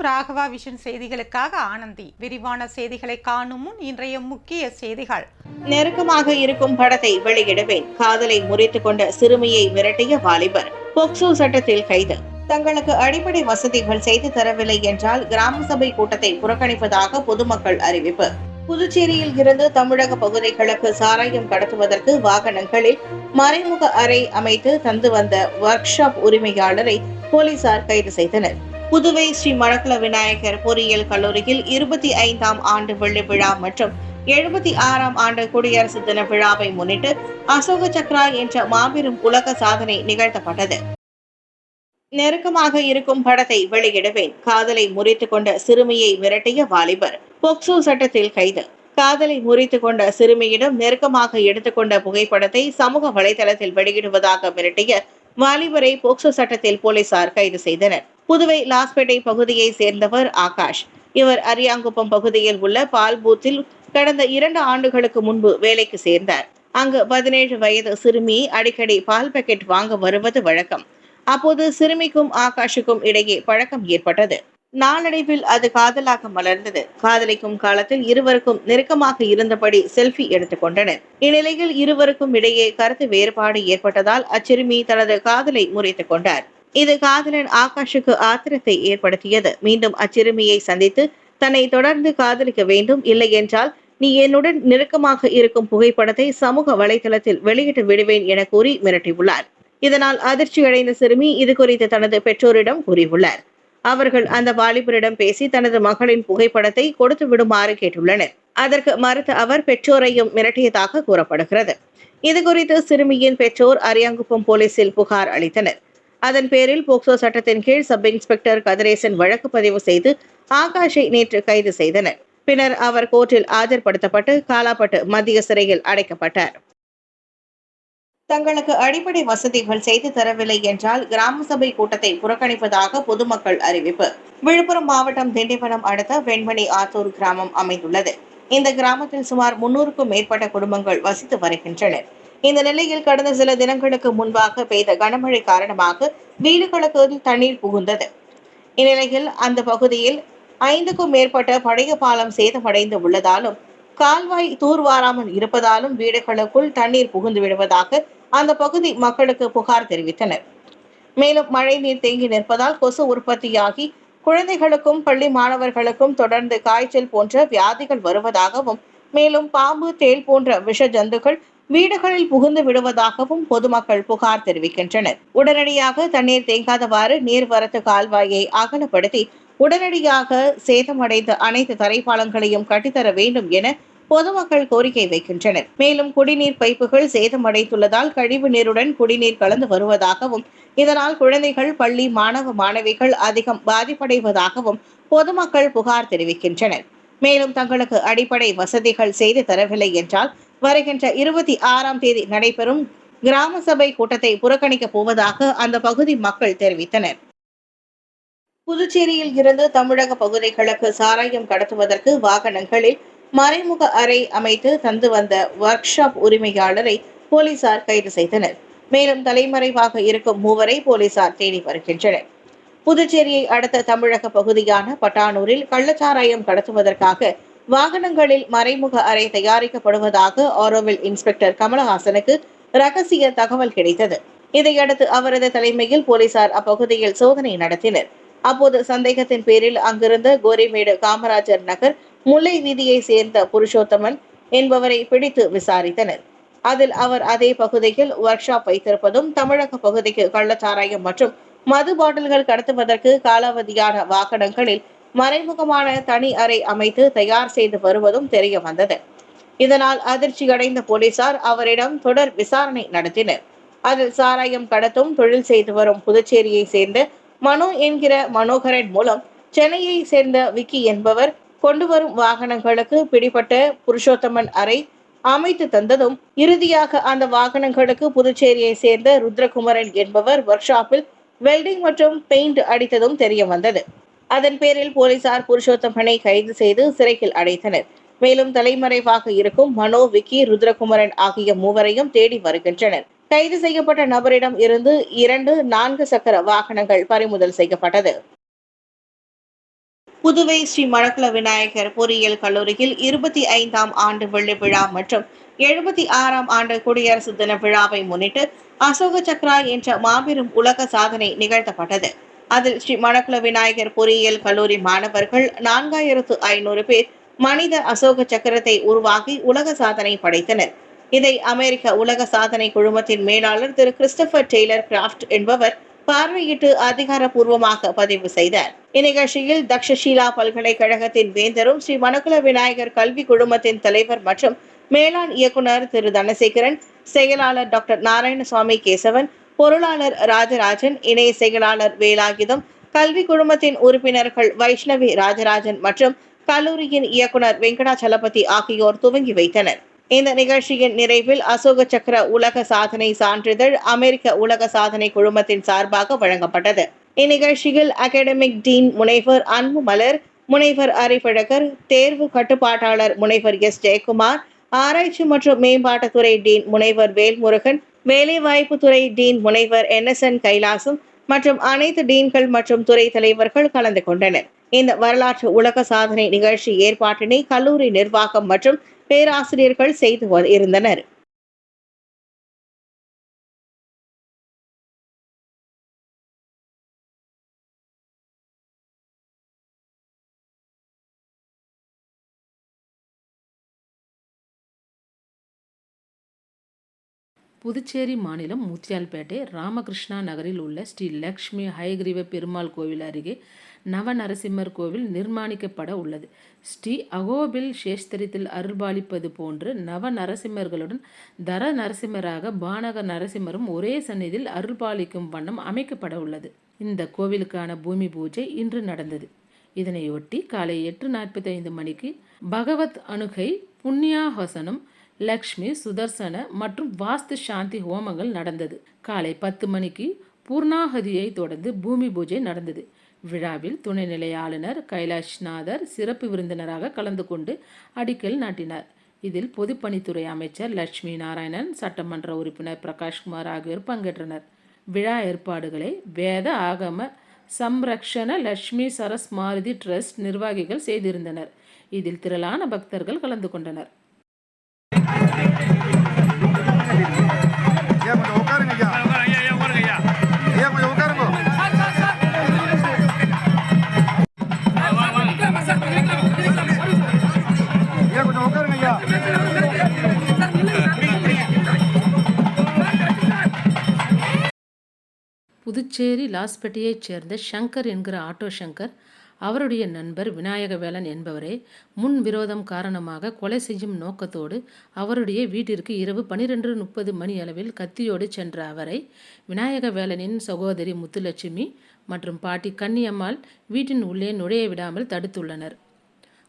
வணக்கம். ராகவா விஷன் செய்திகளுக்காக ஆனந்தி. விரிவான செய்திகளை காணும் முன் இன்றைய முக்கிய செய்திகள். நெருக்கமாக இருக்கும் படத்தை வெளியிடுவேன். காதலை முறித்துக் கொண்ட சிறுமியை மிரட்டிய வாலிபர். பொக்சோ சட்டத்தில் கைது. தங்களுக்கு அடிப்படை வசதிகள் செய்து தரவில்லை என்றால் கிராம சபை கூட்டத்தை புறக்கணிப்பதாக பொதுமக்கள் அறிவிப்பு. புதுச்சேரியில் இருந்து தமிழக பகுதிகளுக்கு சாராயம் கடத்துவதற்கு வாகனங்களில் மறைமுக அறை அமைத்து தந்து வந்த ஒர்க் ஷாப் உரிமையாளரை போலீசார் கைது செய்தனர். புதுவை ஸ்ரீ மணக்குள விநாயகர் பொறியியல் கல்லூரியில் இருபத்தி ஐந்தாம் ஆண்டு வெள்ளி விழா மற்றும் எழுபத்தி ஆறாம் ஆண்டு குடியரசு தின விழாவை முன்னிட்டு அசோக சக்ரா என்ற மாபெரும் உலக சாதனை நிகழ்த்தப்பட்டது. நெருக்கமாக இருக்கும் படத்தை வெளியிடுவேன். காதலை முறித்துக் கொண்ட சிறுமியை மிரட்டிய வாலிபர். போக்சோ சட்டத்தில் கைது. காதலை முறித்துக் கொண்ட சிறுமியிடம் நெருக்கமாக எடுத்துக்கொண்ட புகைப்படத்தை சமூக வலைதளத்தில் வெளியிடுவதாக மிரட்டிய வாலிபரை போக்சோ சட்டத்தில் போலீசார் கைது செய்தனர். புதுவை லாஸ்பேட்டை பகுதியை சேர்ந்தவர் ஆகாஷ். இவர் அரியாங்குப்பம் பகுதியில் உள்ள பால் பூத்தில் கடந்த இரண்டு ஆண்டுகளுக்கு முன்பு வேலைக்கு சேர்ந்தார். அங்கு பதினேழு வயது சிறுமி அடிக்கடி பால் பாக்கெட் வாங்க வருவது வழக்கம். அப்போது சிறுமிக்கும் ஆகாஷுக்கும் இடையே பழக்கம் ஏற்பட்டது. நாளடைவில் அது காதலாக மலர்ந்தது. காதலிக்கும் காலத்தில் இருவருக்கும் நெருக்கமாக இருந்தபடி செல்ஃபி எடுத்துக்கொண்டனர் இந்நிலையில் இருவருக்கும் இடையே கருத்து வேறுபாடு ஏற்பட்டதால் அச்சிறுமி தனது காதலை முறைத்துக் கொண்டார். இது காதலன் ஆகாஷுக்கு ஆத்திரத்தை ஏற்படுத்தியது. மீண்டும் அச்சிறுமியை சந்தித்து தன்னை தொடர்ந்து காதலிக்க வேண்டும் இல்லை என்றால் நீ என்னுடன் நெருக்கமாக இருக்கும் புகைப்படத்தை சமூக வலைதளத்தில் வெளியிட்டு விடுவேன் என கூறி மிரட்டியுள்ளார். இதனால் அதிர்ச்சியடைந்த சிறுமி இது குறித்து தனது பெற்றோரிடம் கூறியுள்ளார். அவர்கள் அந்த வாலிபரிடம் பேசி தனது மகளின் புகைப்படத்தை கொடுத்து விடுமாறு கேட்டுள்ளனர். அதற்கு மறுத்த அவர் பெற்றோரையும் மிரட்டியதாக கூறப்படுகிறது. இது குறித்து சிறுமியின் பெற்றோர் அரியாங்குப்பம் போலீசில் புகார் அளித்தனர். அதன் பேரில் போக்சோ சட்டத்தின் கீழ் சப் இன்ஸ்பெக்டர் கதிரேசன் வழக்கு பதிவு செய்து ஆகாஷை நேற்று கைது செய்தனர். பின்னர் அவர் கோர்ட்டில் ஆஜர்படுத்தப்பட்டு காலாப்பட்டு மத்திய சிறையில் அடைக்கப்பட்டார். தங்களுக்கு அடிப்படை வசதிகள் செய்து தரவில்லை என்றால் கிராம சபை கூட்டத்தை புறக்கணிப்பதாக பொதுமக்கள் அறிவிப்பு. விழுப்புரம் மாவட்டம் திண்டிவனம் அடுத்த வெண்மணி ஆத்தூர் கிராமம் அமைந்துள்ளது. இந்த கிராமத்தில் சுமார் முன்னூறுக்கும் மேற்பட்ட குடும்பங்கள் வசித்து வருகின்றனர். இந்த நிலையில் கடந்த சில தினங்களுக்கு முன்பாக பெய்த கனமழை காரணமாக வீடுகளுக்கு தண்ணீர் புகுந்தது. இந்நிலையில் அந்த பகுதியில் ஐந்துக்கும் மேற்பட்ட பழைய பாலம் சேதமடைந்து உள்ளதாலும் கால்வாய் தூர்வாராமல் இருப்பதாலும் வீடுகளுக்குள் தண்ணீர் புகுந்து விடுவதாக அந்த பகுதி மக்களுக்கு புகார் தெரிவித்தனர். மேலும் மழை நீர் தேங்கி நிற்பதால் கொசு உற்பத்தியாகி குழந்தைகளுக்கும் பள்ளி மாணவர்களுக்கும் தொடர்ந்து காய்ச்சல் போன்ற வியாதிகள் வருவதாகவும் மேலும் பாம்பு தேள் போன்ற விஷ ஜந்துக்கள் வீடுகளில் புகுந்து விடுவதாகவும் பொதுமக்கள் புகார் தெரிவிக்கின்றனர். உடனடியாக தண்ணீர் தேங்காதவாறு நீர்வரத்து கால்வாயை அகலப்படுத்தி உடனடியாக சேதமடைந்த அனைத்து தரைப்பாலங்களையும் கட்டித்தர வேண்டும் என பொதுமக்கள் கோரிக்கை வைக்கின்றனர். மேலும் குடிநீர் பைப்புகள் சேதமடைந்துள்ளதால் கழிவு நீருடன் குடிநீர் கலந்து வருவதாகவும் இதனால் குழந்தைகள் பள்ளி மாணவ மாணவிகள் அதிகம் பாதிப்படைவதாகவும் பொதுமக்கள் புகார் தெரிவிக்கின்றனர். மேலும் தங்களுக்கு அடிப்படை வசதிகள் செய்து தரவில்லை என்றால் வருகின்ற இருபத்தி ஆறாம் தேதி நடைபெறும் கிராம சபை கூட்டத்தை புறக்கணிக்கப் போவதாக அந்த பகுதி மக்கள் தெரிவித்தனர். புதுச்சேரியில் இருந்து தமிழக பகுதிகளுக்கு சாராயம் கடத்துவதற்கு வாகனங்களில் மறைமுக அறை அமைத்து தந்து வந்த ஒர்க் ஷாப் உரிமையாளரை போலீசார் கைது செய்தனர். மேலும் தலைமறைவாக இருக்கும் மூவரை போலீசார் தேடி வருகின்றனர். புதுச்சேரியை அடுத்த தமிழக பகுதியான பட்டானூரில் கள்ளச்சாராயம் கடத்துவதற்காக வாகனங்களில் மறைமுக அறை தயாரிக்கப்படுவதாக ஆரோவில் இன்ஸ்பெக்டர் கமலஹாசனுக்கு ரகசிய தகவல் கிடைத்தது. இதையடுத்து அவரது தலைமையில் போலீசார் அப்பகுதியில் சோதனை நடத்தினர். அப்போது சந்தேகத்தின் பேரில் அங்கிருந்த கோரிமேடு காமராஜர் நகர் முல்லை வீதியை சேர்ந்த புருஷோத்தமன் என்பவரை பிடித்து விசாரித்தனர். அதில் அவர் அதே பகுதியில் ஒர்க் ஷாப் வைத்திருப்பதும் தமிழக பகுதிக்கு கள்ளச்சாராயம் மற்றும் மது பாட்டில்கள் கடத்துவதற்கு காலாவதியான வாகனங்களில் மறைமுகமான தனி அறை அமைத்து தயார் செய்து வருவதும் தெரிய வந்தது. இதனால் அதிர்ச்சியடைந்த போலீசார் அவரிடம் தொடர் விசாரணை நடத்தினர். அதில் சாராயம் கடத்தும் தொழில் செய்து வரும் புதுச்சேரியை சேர்ந்த மனோ என்கிற மனோகரன் மூலம் சென்னையை சேர்ந்த விக்கி என்பவர் கொண்டு வரும் வாகனங்களுக்கு பிடிபட்ட புருஷோத்தமன் அறை அமைத்து தந்ததும் இறுதியாக அந்த வாகனங்களுக்கு புதுச்சேரியை சேர்ந்த ருத்ரகுமரன் என்பவர் ஒர்க் ஷாப்பில் வெல்டிங் மற்றும் பெயிண்ட் அடித்ததும் தெரிய வந்தது. அதன் பேரில் போலீசார் புருஷோத்தமனை கைது செய்து சிறையில் அடைத்தனர். மேலும் தலைமறைவாக இருக்கும் மனோ விக்கி ருத்ரகுமரன் ஆகிய மூவரையும் தேடி வருகின்றனர். கைது செய்யப்பட்ட நபரிடம் இருந்து இரண்டு நான்கு சக்கர வாகனங்கள் பறிமுதல் செய்யப்பட்டது. புதுவை ஸ்ரீ மணக்குள விநாயகர் பொறியியல் கல்லூரியில் இருபத்தி ஐந்தாம் ஆண்டு வெள்ளி விழா மற்றும் எழுபத்தி ஆறாம் ஆண்டு குடியரசு தின விழாவை முன்னிட்டு அசோக சக்ரா என்ற மாபெரும் உலக சாதனை நிகழ்த்தப்பட்டது. அதில் ஸ்ரீ மணக்குள விநாயகர் பொறியியல் கல்லூரி மாணவர்கள் நான்காயிரத்து ஐநூறு பேர் மனித அசோக சக்கரத்தை உருவாக்கி உலக சாதனை படைத்தனர். இதை அமெரிக்க உலக சாதனை குழுமத்தின் மேலாளர் திரு கிறிஸ்டபர் டெய்லர் கிராஃப்ட் என்பவர் பார்வையிட்டு அதிகாரப்பூர்வமாக பதிவு செய்தார். இந்நிகழ்ச்சியில் தக்ஷஷீலா பல்கலைக்கழகத்தின் வேந்தரும் ஸ்ரீ மணக்குல விநாயகர் கல்வி குழுமத்தின் தலைவர் மற்றும் மேலாண் இயக்குனர் திரு தனசேகரன் செயலாளர் டாக்டர் நாராயணசுவாமி கேசவன் பொருளாளர் ராஜராஜன் இணை செயலாளர் வேலாயுதம் கல்வி குழுமத்தின் உறுப்பினர்கள் வைஷ்ணவி ராஜராஜன் மற்றும் கல்லூரியின் இயக்குனர் வெங்கடாச்சலபதி ஆகியோர் துவங்கி வைத்தனர். இந்த நிகழ்ச்சியின் நிறைவில் அசோக சக்கர உலக சாதனை சான்றிதழ் அமெரிக்க உலக சாதனை குழுமத்தின் சார்பாக வழங்கப்பட்டது. இந்நிகழ்ச்சியில் அகாடமிக் டீன் முனைவர் அன்பு மலர் முனைவர் அறிவழகர் தேர்வு கட்டுப்பாட்டாளர் முனைவர் எஸ் ஜெயக்குமார் ஆராய்ச்சி மற்றும் மேம்பாட்டுத்துறை டீன் முனைவர் வேல்முருகன் வேலைவாய்ப்புத்துறை டீன் முனைவர் என் எஸ் என் கைலாசம் மற்றும் அனைத்து டீன்கள் மற்றும் துறை தலைவர்கள் கலந்து கொண்டனர். இந்த வரலாற்று உலக சாதனை நிகழ்ச்சி ஏற்பாட்டினை கல்லூரி நிர்வாகம் மற்றும் பேராசிரியர்கள் செய்து இருந்தனர். புதுச்சேரி மாநிலம் முத்தியால்பேட்டை ராமகிருஷ்ணா நகரில் உள்ள ஸ்ரீ லக்ஷ்மி ஹயகிரீவ பெருமாள் கோவில் அருகே நவநரசிம்மர் கோவில் நிர்மாணிக்கப்பட உள்ளது. ஸ்ரீ அகோபில் சேஷ்தரித்தில் அருள்பாலிப்பது போன்று நவ நரசிம்மர்களுடன் தர நரசிம்மராக பானக நரசிம்மரும் ஒரே சந்நிதியில் அருள்பாலிக்கும் வண்ணம் அமைக்கப்பட உள்ளது. இந்த கோவிலுக்கான பூமி பூஜை இன்று நடந்தது. இதனையொட்டி காலை எட்டு நாற்பத்தைந்து மணிக்கு பகவத் அணுகை புண்ணியாஹசனம் லக்ஷ்மி சுதர்சன மற்றும் வாஸ்து சாந்தி ஹோமங்கள் நடந்தது. காலை பத்து மணிக்கு பூர்ணாகதியை தொடர்ந்து பூமி பூஜை நடந்தது. விழாவில் துணைநிலை ஆளுநர் கைலாஷ்நாதர் சிறப்பு விருந்தினராக கலந்து கொண்டு அடிக்கல் நாட்டினார். இதில் பொதுப்பணித்துறை அமைச்சர் லட்சுமி நாராயணன் சட்டமன்ற உறுப்பினர் பிரகாஷ்குமார் ஆகியோர் பங்கேற்றனர். விழா ஏற்பாடுகளை வேத ஆகம சம்ரக்ஷண லட்சுமி சரஸ் மாருதி ட்ரஸ்ட் நிர்வாகிகள் செய்திருந்தனர். இதில் திரளான பக்தர்கள் கலந்து கொண்டனர். புதுச்சேரி லாஸ்பேட்டையைச் சேர்ந்த ஷங்கர் என்கிற ஆட்டோ ஷங்கர் அவருடைய நண்பர் விநாயகவேலன் என்பவரை முன் விரோதம் காரணமாக கொலை செய்யும் நோக்கத்தோடு அவருடைய வீட்டிற்கு இரவு பனிரெண்டு முப்பது மணி அளவில் கத்தியோடு சென்ற அவரை விநாயகவேலனின் சகோதரி முத்துலட்சுமி மற்றும் பாட்டி கன்னியம்மாள் வீட்டின் உள்ளே நுழைய விடாமல் தடுத்துள்ளனர்.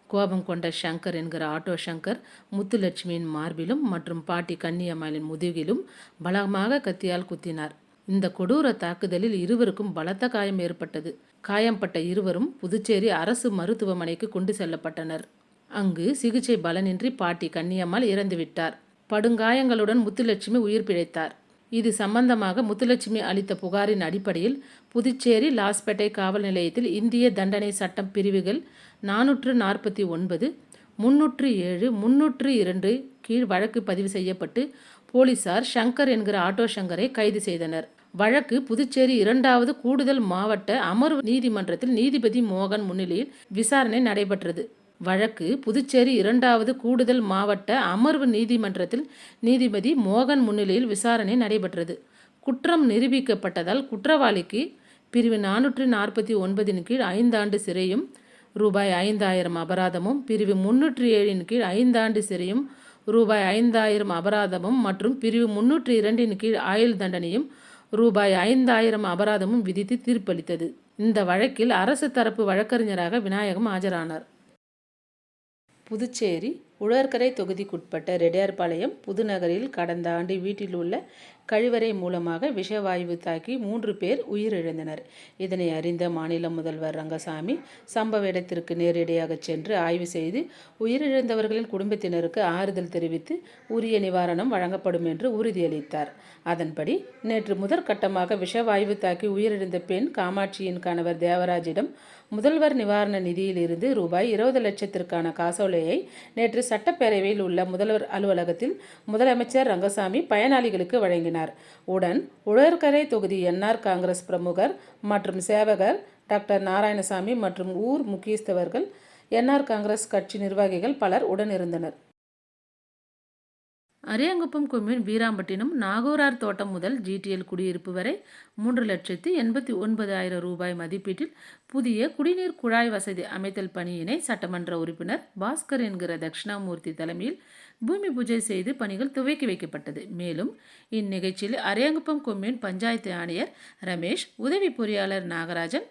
கோபம் கொண்ட ஷங்கர் என்கிற ஆட்டோ ஷங்கர் முத்துலட்சுமியின் மார்பிலும் மற்றும் பாட்டி கன்னியம்மாளின் முதுகிலும் பலமாக கத்தியால் குத்தினார். இந்த கொடூர தாக்குதலில் இருவருக்கும் பலத்த காயம் ஏற்பட்டது. காயம்பட்ட இருவரும் புதுச்சேரி அரசு மருத்துவமனைக்கு கொண்டு செல்லப்பட்டனர். அங்கு சிகிச்சை பலனின்றி பாட்டி கன்னியம்மாள் இறந்துவிட்டார். படுங்காயங்களுடன் முத்துலட்சுமி உயிர் பிழைத்தார். இது சம்பந்தமாக முத்துலட்சுமி அளித்த புகாரின் அடிப்படையில் புதுச்சேரி லாஸ்பேட்டை காவல் நிலையத்தில் இந்திய தண்டனை சட்டம் பிரிவுகள் நானூற்று நாற்பத்தி ஒன்பது முன்னூற்று ஏழு முன்னூற்று இரண்டு கீழ் வழக்கு பதிவு செய்யப்பட்டு போலீசார் ஷங்கர் என்கிற ஆட்டோ ஷங்கரை கைது செய்தனர். வழக்கு புதுச்சேரி இரண்டாவது கூடுதல் மாவட்ட அமர்வு நீதிமன்றத்தில் நீதிபதி மோகன் முன்னிலையில் விசாரணை நடைபெற்றது. வழக்கு புதுச்சேரி இரண்டாவது கூடுதல் மாவட்ட அமர்வு நீதிமன்றத்தில் நீதிபதி மோகன் முன்னிலையில் விசாரணை நடைபெற்றது. குற்றம் நிரூபிக்கப்பட்டதால் குற்றவாளிக்கு பிரிவு நானூற்று நாற்பத்தி ஒன்பதின் கீழ் ஐந்தாண்டு சிறையும் ரூபாய் ஐந்தாயிரம் அபராதமும் பிரிவு முன்னூற்றி ஏழின் கீழ் ஐந்தாண்டு சிறையும் ரூபாய் ஐந்தாயிரம் அபராதமும் மற்றும் பிரிவு முன்னூற்றி இரண்டின் கீழ் ஆயுள் தண்டனையும் ரூபாய் ஐந்தாயிரம் அபராதமும் விதித்து தீர்ப்பளித்தது. இந்த வழக்கில் அரசு தரப்பு வழக்கறிஞராக விநாயகம் ஆஜரானார். புதுச்சேரி உழவர்கரை தொகுதிக்குட்பட்ட ரெடியார்பாளையம் புதுநகரில் கடந்த ஆண்டு வீட்டில் உள்ள கழிவறை மூலமாக விஷவாயு தாக்கி மூன்று பேர் உயிரிழந்தனர். இதனை அறிந்த மாநில முதல்வர் ரங்கசாமி சம்பவ இடத்திற்கு நேரடியாக சென்று ஆய்வு செய்து உயிரிழந்தவர்களின் குடும்பத்தினருக்கு ஆறுதல் தெரிவித்து உரிய நிவாரணம் வழங்கப்படும் என்று உறுதியளித்தார். அதன்படி நேற்று முதற்கட்டமாக விஷவாயு தாக்கி உயிரிழந்த பெண் காமாட்சியின் கணவர் தேவராஜிடம் முதல்வர் நிவாரண நிதியிலிருந்து ரூபாய் இருபது லட்சத்திற்கான காசோலையை நேற்று சட்டப்பேரவையில் உள்ள முதல்வர் அலுவலகத்தில் முதலமைச்சர் ரங்கசாமி பயனாளிகளுக்கு வழங்கினார். உடன் உழற்கரை தொகுதி என்ஆர் காங்கிரஸ் பிரமுகர் மற்றும் சேவகர் டாக்டர் நாராயணசாமி மற்றும் ஊர் முக்கியஸ்தவர்கள் என்ஆர் காங்கிரஸ் கட்சி நிர்வாகிகள் பலர் உடனிருந்தனர். அரியாங்குப்பம் கொம்யூன் வீராம்பட்டினம் நாகூரார் தோட்டம் முதல் ஜிடிஎல் குடியிருப்பு வரை மூன்று லட்சத்து எண்பத்தி ஒன்பதாயிரம் ரூபாய் மதிப்பீட்டில் புதிய குடிநீர் குழாய் வசதி அமைத்தல் பணியினை சட்டமன்ற உறுப்பினர் பாஸ்கர் என்கிற தட்சிணாமூர்த்தி தலைமையில் பூமி பூஜை செய்து பணிகள் துவக்கி வைக்கப்பட்டது. மேலும் இந்நிகழ்ச்சியில் அரியாங்குப்பம் கொம்யூன் பஞ்சாயத்து ஆணையர் ரமேஷ் உதவி பொறியாளர் நாகராஜன்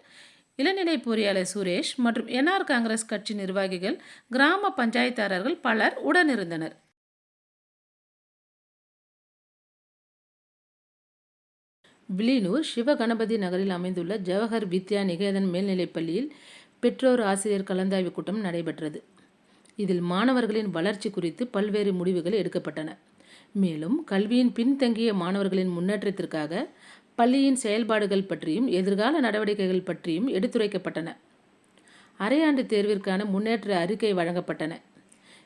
இளநிலை பொறியாளர் சுரேஷ் மற்றும் என்ஆர் காங்கிரஸ் கட்சி நிர்வாகிகள் கிராம பஞ்சாயத்தாரர்கள் பலர் உடனிருந்தனர். வில்லியனூர் சிவகணபதி நகரில் அமைந்துள்ள ஜவஹர் வித்யா நிகேதன் மேல்நிலைப் பள்ளியில் பெற்றோர் ஆசிரியர் கலந்தாய்வு கூட்டம் நடைபெற்றது. இதில் மாணவர்களின் வளர்ச்சி குறித்து பல்வேறு முடிவுகள் எடுக்கப்பட்டன. மேலும் கல்வியின் பின்தங்கிய மாணவர்களின் முன்னேற்றத்திற்காக பள்ளியின் செயல்பாடுகள் பற்றியும் எதிர்கால நடவடிக்கைகள் பற்றியும் எடுத்துரைக்கப்பட்டன. அரையாண்டு தேர்விற்கான முன்னேற்ற அறிக்கை வழங்கப்பட்டன.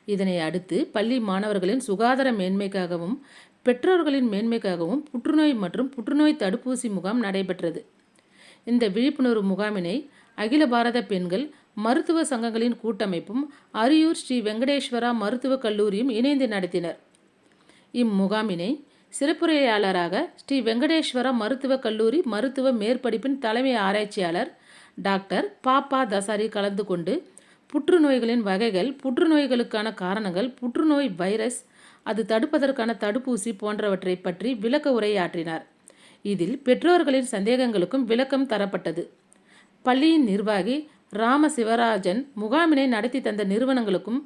இதனை அடுத்து பள்ளி மாணவர்களின் சுகாதார மேன்மைக்காகவும் பெற்றோர்களின் மேன்மைக்காகவும் புற்றுநோய் மற்றும் புற்றுநோய் தடுப்பூசி முகாம் நடைபெற்றது. இந்த விழிப்புணர்வு முகாமினை அகில பாரத பெண்கள் மருத்துவ சங்கங்களின் கூட்டமைப்பும் அரியூர் ஸ்ரீ வெங்கடேஸ்வரா மருத்துவக் கல்லூரியும் இணைந்து நடத்தினர். இம்முகாமினை சிறப்புரையாளராக ஸ்ரீ வெங்கடேஸ்வரா மருத்துவக் கல்லூரி மருத்துவ மேற்படிப்பின் தலைமை ஆராய்ச்சியாளர் டாக்டர் பாப்பா தசாரி கலந்து கொண்டு புற்றுநோய்களின் வகைகள் புற்றுநோய்களுக்கான காரணங்கள் புற்றுநோய் வைரஸ் அது தடுப்பதற்கான தடுப்பூசி போன்றவற்றை பற்றி விளக்க உரையாற்றினார். இதில் பெற்றோர்களின் சந்தேகங்களுக்கும் விளக்கம் தரப்பட்டது. பள்ளியின் நிர்வாகி ராம சிவராஜன் முகாமினை நடத்தி தந்த நிறுவனங்களுக்கும்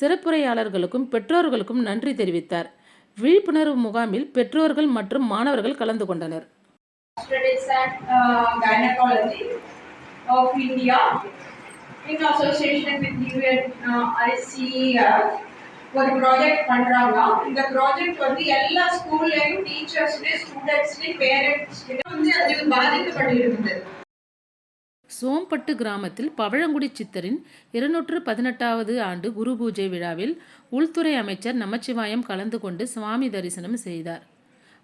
சிறப்புரையாளர்களுக்கும் பெற்றோர்களுக்கும் நன்றி தெரிவித்தார். விழிப்புணர்வு முகாமில் பெற்றோர்கள் மற்றும் மாணவர்கள் கலந்து கொண்டனர். Uh, of India. In association with UNICEF uh, ஒரு ப்ராஜெக்ட் பண்றாங்க. இந்த ப்ராஜெக்ட் வந்து எல்லா ஸ்கூல்லையும் டீச்சர்ஸ்லையும் ஸ்டூடெண்ட்ஸ்லையும் பேரண்ட்ஸ்லையும் வந்து அதில் பாதிக்கப்பட்டிருந்தது சோம்பட்டு கிராமத்தில் பவழங்குடி சித்தரின் இருநூற்று பதினெட்டாவது ஆண்டு குரு பூஜை விழாவில் உள்துறை அமைச்சர் நமச்சிவாயம் கலந்து கொண்டு சுவாமி தரிசனம் செய்தார்.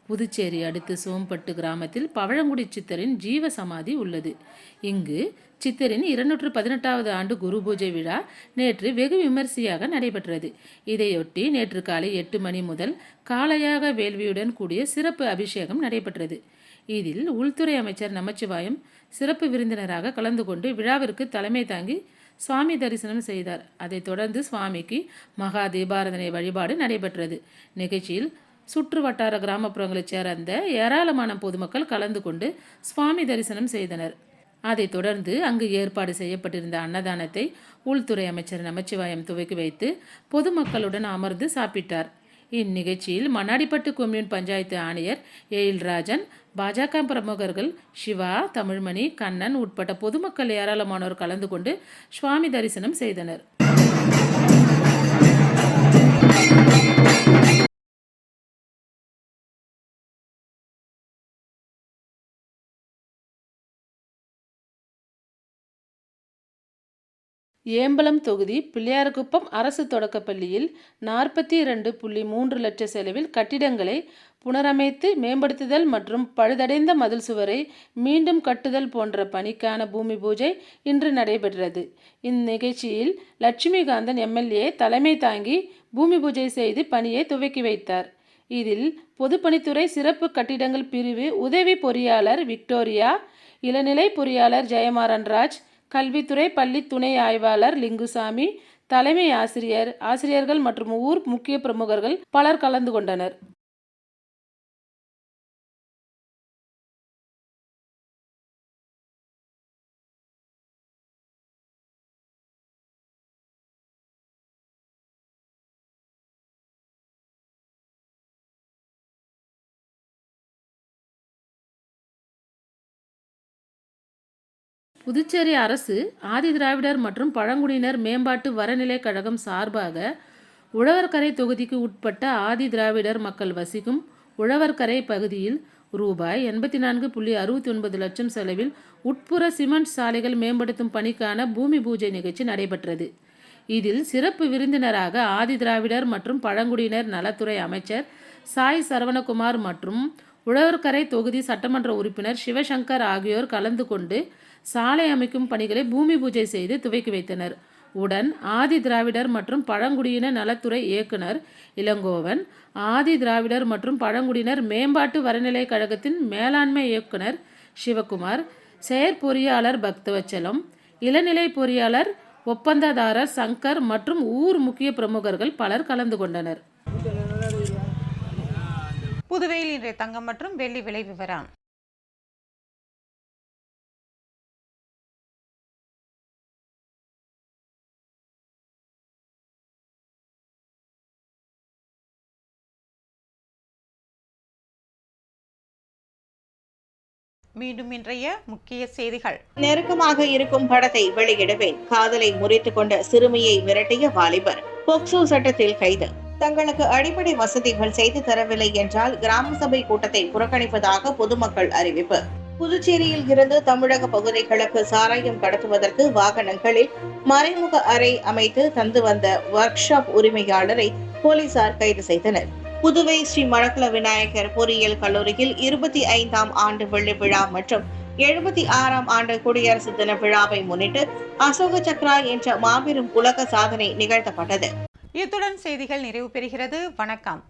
புதுச்சேரி அடுத்து சோம்பட்டு கிராமத்தில் பவழங்குடி சித்தரின் ஜீவ சமாதி உள்ளது. இங்கு சித்தரின் இருநூற்று பதினெட்டாவது ஆண்டு குரு பூஜை விழா நேற்று வெகு விமரிசையாக நடைபெற்றது. இதையொட்டி நேற்று காலை எட்டு மணி முதல் காளையாக வேள்வியுடன் கூடிய சிறப்பு அபிஷேகம் நடைபெற்றது. இதில் உள்துறை அமைச்சர் நமச்சிவாயம் சிறப்பு விருந்தினராக கலந்து கொண்டு விழாவிற்கு தலைமை தாங்கி சுவாமி தரிசனம் செய்தார். அதைத் தொடர்ந்து சுவாமிக்கு மகா தீபாரதனை வழிபாடு நடைபெற்றது. நிகழ்ச்சியில் சுற்று வட்டார கிராமப்புறங்களைச் சேர்ந்த ஏராளமான பொதுமக்கள் கலந்து கொண்டு சுவாமி தரிசனம் செய்தனர். அதைத் தொடர்ந்து அங்கு ஏற்பாடு செய்யப்பட்டிருந்த அன்னதானத்தை உள்துறை அமைச்சர் நமச்சிவாயம் துவக்கி வைத்து பொதுமக்களுடன் அமர்ந்து சாப்பிட்டார். இந்நிகழ்ச்சியில் மண்ணாடிப்பட்டு கொம்யூன் பஞ்சாயத்து ஆணையர் எயில்ராஜன் பாஜக பிரமுகர்கள் சிவா தமிழ்மணி கண்ணன் உட்பட்ட பொதுமக்கள் ஏராளமானோர் கலந்து கொண்டு சுவாமி தரிசனம் செய்தனர். ஏம்பலம் தொகுதி பிள்ளையார்குப்பம் அரசு தொடக்கப்பள்ளியில் நாற்பத்தி இரண்டு புள்ளி மூன்று லட்ச செலவில் கட்டிடங்களை புனரமைத்து மேம்படுத்துதல் மற்றும் பழுதடைந்த மதில் சுவரை மீண்டும் கட்டுதல் போன்ற பணிக்கான பூமி பூஜை இன்று நடைபெற்றது. இந்நிகழ்ச்சியில் லட்சுமிகாந்தன் எம்எல்ஏ தலைமை தாங்கி பூமி பூஜை செய்து பணியை துவக்கி வைத்தார். இதில் பொதுப்பணித்துறை சிறப்பு கட்டிடங்கள் பிரிவு உதவி பொறியாளர் விக்டோரியா இளநிலை பொறியாளர் ஜெயமாறன்ராஜ் கல்வித்துறை பள்ளி துணை ஆய்வாளர் லிங்குசாமி தலைமை ஆசிரியர் ஆசிரியர்கள் மற்றும் ஊர் முக்கிய பிரமுகர்கள் பலர் கலந்து கொண்டனர். புதுச்சேரி அரசு ஆதி திராவிடர் மற்றும் பழங்குடியினர் மேம்பாட்டு வரநிலை கழகம் சார்பாக உழவர்கரை தொகுதிக்கு உட்பட்ட ஆதி திராவிடர் மக்கள் வசிக்கும் உழவர்கரை பகுதியில் ரூபாய் எண்பத்தி நான்கு புள்ளி அறுபத்தி ஒன்பது லட்சம் செலவில் உட்புற சிமெண்ட் சாலைகள் மேம்படுத்தும் பணிக்கான பூமி பூஜை நிகழ்ச்சி நடைபெற்றது. இதில் சிறப்பு விருந்தினராக ஆதி திராவிடர் மற்றும் பழங்குடியினர் நலத்துறை அமைச்சர் சாய் சரவணகுமார் மற்றும் உழவர்கரை தொகுதி சட்டமன்ற உறுப்பினர் சிவசங்கர் ஆகியோர் கலந்து கொண்டு சாலை அமைக்கும் பணிகளை பூமி பூஜை செய்து துவக்கி வைத்தனர். உடன் ஆதி திராவிடர் மற்றும் பழங்குடியினர் நலத்துறை இயக்குனர் இளங்கோவன் ஆதி திராவிடர் மற்றும் பழங்குடியினர் மேம்பாட்டு வரநிலைக் கழகத்தின் மேலாண்மை இயக்குனர் சிவகுமார் செயற்பொறியாளர் பக்தவச்சலம் இளநிலை பொறியாளர் ஒப்பந்ததாரர் சங்கர் மற்றும் ஊர் முக்கிய பிரமுகர்கள் பலர் கலந்து கொண்டனர். புதுவையில் இன்றைய தங்கம் மற்றும் வெள்ளி விலை விவரம். மீண்டும் இன்றைய முக்கிய செய்திகள். நெருக்கமாக இருக்கும் படத்தை வெளியிடுவேன். காதலை முறித்து கொண்ட சிறுமியை மிரட்டிய வாலிபர். போக்சோ சட்டத்தில் கைது. தங்களுக்கு அடிப்படை வசதிகள் செய்து தரவில்லை என்றால் கிராம சபை கூட்டத்தை புறக்கணிப்பதாக பொதுமக்கள் அறிவிப்பு. புதுச்சேரியில் இருந்து தமிழக பகுதிகளுக்கு சாராயம் கடத்துவதற்கு வாகனங்களில் மறைமுக அறை அமைத்து தந்து வந்த ஒர்க் ஷாப் உரிமையாளரை போலீசார் கைது செய்தனர். புதுவை ஸ்ரீ மணக்குள விநாயகர் பொறியியல் கல்லூரியில் இருபத்தி ஐந்தாம் ஆண்டு வெள்ளி விழா மற்றும் எழுபத்தி ஆறாம் ஆண்டு குடியரசு தின விழாவை முன்னிட்டு அசோக சக்ரா என்ற மாபெரும் உலக சாதனை நிகழ்த்தப்பட்டது. இத்துடன் செய்திகள் நிறைவு பெறுகிறது. வணக்கம்.